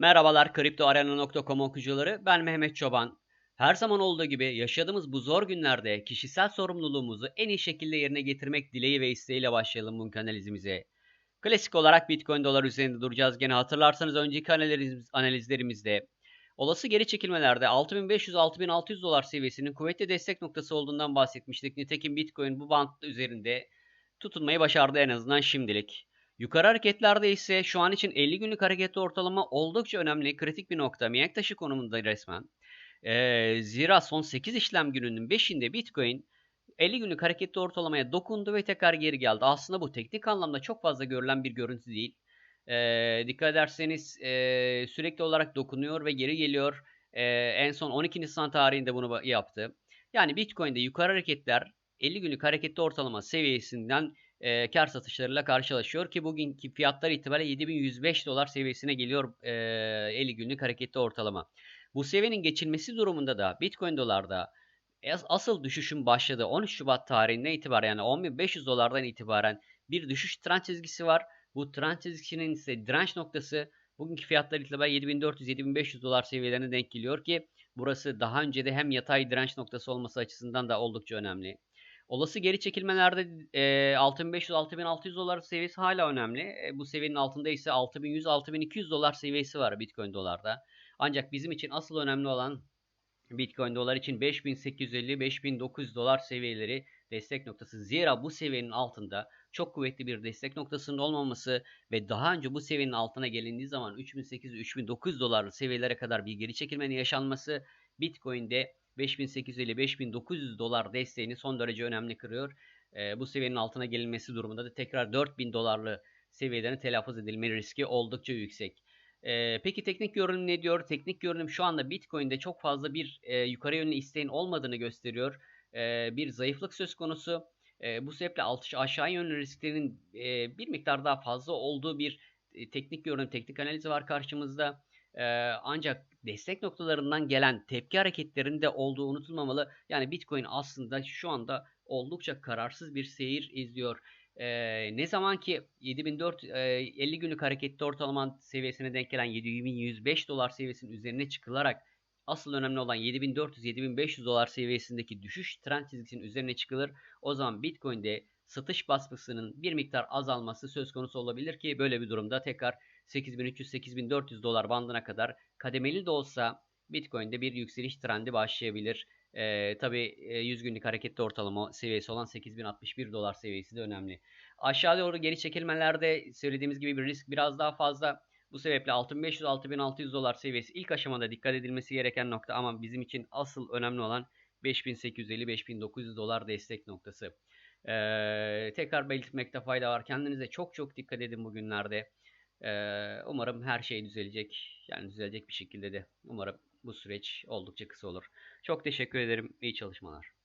Merhabalar kriptoarena.com okuyucuları. Ben Mehmet Çoban. Her zaman olduğu gibi yaşadığımız bu zor günlerde kişisel sorumluluğumuzu en iyi şekilde yerine getirmek dileği ve isteğiyle başlayalım bu analizimize. Klasik olarak Bitcoin dolar üzerinde duracağız. Gene hatırlarsanız önceki analiz, analizlerimizde olası geri çekilmelerde 6500-6600 dolar seviyesinin kuvvetli destek noktası olduğundan bahsetmiştik. Nitekim Bitcoin bu band üzerinde tutunmayı başardı en azından şimdilik. Yukarı hareketlerde ise şu an için 50 günlük hareketli ortalama oldukça önemli, kritik bir nokta. Mihenk taşı konumunda resmen. Ee, zira son 8 işlem gününün 5'inde Bitcoin 50 günlük hareketli ortalamaya dokundu ve tekrar geri geldi. Aslında bu teknik anlamda çok fazla görülen bir görüntü değil. Ee, dikkat ederseniz e, sürekli olarak dokunuyor ve geri geliyor. Ee, en son 12 Nisan tarihinde bunu yaptı. Yani Bitcoin'de yukarı hareketler 50 günlük hareketli ortalama seviyesinden e, kar satışlarıyla karşılaşıyor ki bugünkü fiyatlar itibariyle 7105 dolar seviyesine geliyor e, 50 günlük hareketli ortalama. Bu seviyenin geçilmesi durumunda da Bitcoin dolarda asıl düşüşün başladığı 13 Şubat tarihinden itibaren yani 10.500 dolardan itibaren bir düşüş trend çizgisi var. Bu trend çizgisinin ise direnç noktası bugünkü fiyatlar itibariyle 7400-7500 dolar seviyelerine denk geliyor ki burası daha önce de hem yatay direnç noktası olması açısından da oldukça önemli. Olası geri çekilmelerde e, 6500-6600 dolar seviyesi hala önemli. E, bu seviyenin altında ise 6100-6200 dolar seviyesi var Bitcoin dolarda. Ancak bizim için asıl önemli olan Bitcoin dolar için 5850-5900 dolar seviyeleri destek noktası. Zira bu seviyenin altında çok kuvvetli bir destek noktasının olmaması ve daha önce bu seviyenin altına gelindiği zaman 3800-3900 dolarlı seviyelere kadar bir geri çekilmenin yaşanması Bitcoin'de 5800 ile 5900 dolar desteğini son derece önemli kırıyor. E, bu seviyenin altına gelinmesi durumunda da tekrar 4000 dolarlı seviyelerin telaffuz edilme riski oldukça yüksek. E, peki teknik görünüm ne diyor? Teknik görünüm şu anda Bitcoin'de çok fazla bir e, yukarı yönlü isteğin olmadığını gösteriyor. E, bir zayıflık söz konusu. E, bu sebeple aşağı yönlü risklerin e, bir miktar daha fazla olduğu bir e, teknik görünüm, teknik analizi var karşımızda. E, ancak destek noktalarından gelen tepki hareketlerinde olduğu unutulmamalı. Yani Bitcoin aslında şu anda oldukça kararsız bir seyir izliyor. Ee, ne zaman ki 7450 e, günlük hareketli ortalama seviyesine denk gelen 7105 dolar seviyesinin üzerine çıkılarak asıl önemli olan 7400-7500 dolar seviyesindeki düşüş trend çizgisinin üzerine çıkılır. O zaman Bitcoin'de satış baskısının bir miktar azalması söz konusu olabilir ki böyle bir durumda tekrar 8300-8400 dolar bandına kadar kademeli de olsa Bitcoin'de bir yükseliş trendi başlayabilir. Ee, tabii 100 günlük hareketli ortalama seviyesi olan 8061 dolar seviyesi de önemli. Aşağı doğru geri çekilmelerde söylediğimiz gibi bir risk biraz daha fazla. Bu sebeple 6500-6600 dolar seviyesi ilk aşamada dikkat edilmesi gereken nokta ama bizim için asıl önemli olan 5850-5900 dolar destek noktası. Ee, tekrar belirtmekte fayda var. Kendinize çok çok dikkat edin bugünlerde. Ee, umarım her şey düzelecek. Yani düzelecek bir şekilde de. Umarım bu süreç oldukça kısa olur. Çok teşekkür ederim. İyi çalışmalar.